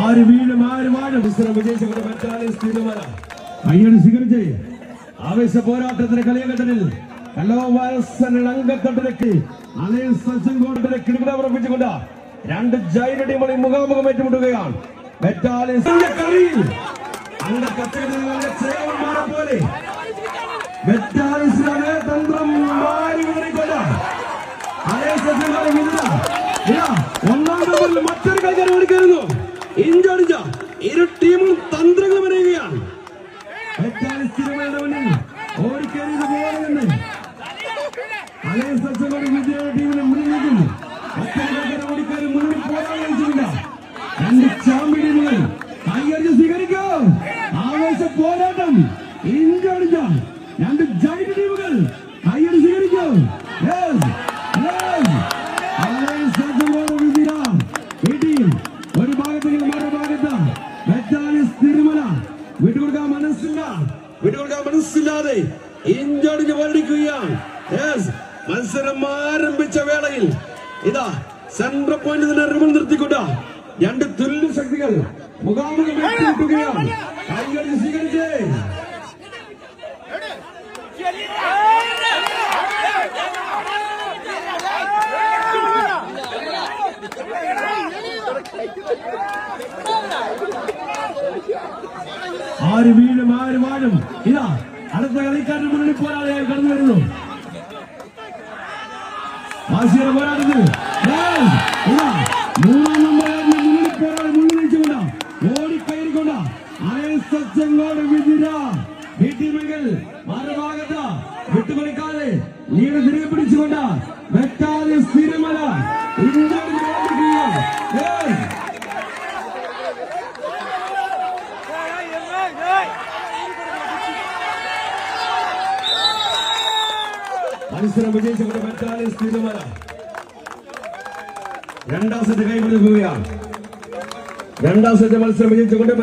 ആര് വീഴും ആര് വാഴും? മത്സരം വിജയിച്ചുകൊണ്ട് മെറ്റാലിസ് തീരുമാന കയ്യടി സ്വീകരിച്ച്. ആവേശ പോരാട്ടത്തിന് കളിയകട്ടനിൽ കലോവാസന അംഗത്തട്ടിലേക്ക് അതേ സച്ചിൻകോട്ടിലെ കിടുകിട ഉറപ്പിച്ചുകൊണ്ട് രണ്ട് ജൈന ടീമുകൾ മുഖാമുഖം ഏറ്റുമുട്ടുകയാണ്. മെറ്റാലിസ് പോലെ. മെറ്റാലിസിന്റെ തന്ത്രം മാറി മാറിക്കൊണ്ട് അതേ വിരുദ്ധ ഇതാ, ഒന്നാം നമ്പറിൽ മറ്റൊരു കളിക്കാരൻ ഓടിക്കരുന്നു ഇഞ്ചടിച്ച ഇരു ടീമും തന്ത്രങ്ങൾ പറയുകയാണ് ഓടിക്കരുത് പോലെ തന്നെ. അതേ സച്ചിൻകാരെ വിജയ ടീമിനെ മുന്നിൽ നിൽക്കുന്നു മറ്റൊരു കളിക്കാരൻ ഓടിക്കയറി മുന്നിൽ പോരാളിച്ചിട്ടുണ്ട് രണ്ട് ചാമ്പ്യൻ ടീമുകൾ സ്വീകരിക്കോ. ആവേശ പോരാട്ടം. ഇഞ്ചടിച്ച രണ്ട് മനസ്സില്ല വിട്ടുകൊടുക്കാൻ മനസ്സില്ലാതെ ഇഞ്ചടിച്ച് പോരടിക്കുകയാണ് മത്സരം ആരംഭിച്ച വേളയിൽ ഇതാ സെൻട്രൽ പോയിന്റ് തന്നെ റിബൺ നിർത്തിക്കൊണ്ട രണ്ട് തുല്യ ശക്തികൾ മുഖാമുഖം ഏറ്റുമുട്ടുകയാണ് Thank സ്വീകരിച്ചേ ആര് വീഴും ആര് വാഴും? ഇതാ അടുത്ത കളിക്കാരൻ മുന്നിൽ പോരാളിയായി കടന്നു വരുന്നു. വാശിയുടെ പോരാട്ടത്തിൽ. മൂന്നാം നമ്പറുകാരന് മുന്നിൽ പോരാളി മുന്നിൽ നിൽച്ചുകൊണ്ട് ഓടിക്കയറിക്കൊണ്ട് അയസച്ചങ്ങോട് വിതിര വീട്ടിമെങ്കിൽ മറുഭാഗത്ത് വിട്ടുകൊടുക്കാതെ നീട് തിരികെ പിടിച്ചുകൊണ്ട് വെട്ടാതെ സ്ഥിരമല ഇഞ്ചോട് മത്സരം വിജയിച്ചുകൊണ്ട് മെറ്റാലിസ് തിരുമല. രണ്ടാം സെറ്റ് കൈപിടിക്കുകയാണ്. രണ്ടാം സെറ്റ് മത്സരം വിജയിച്ചുകൊണ്ട്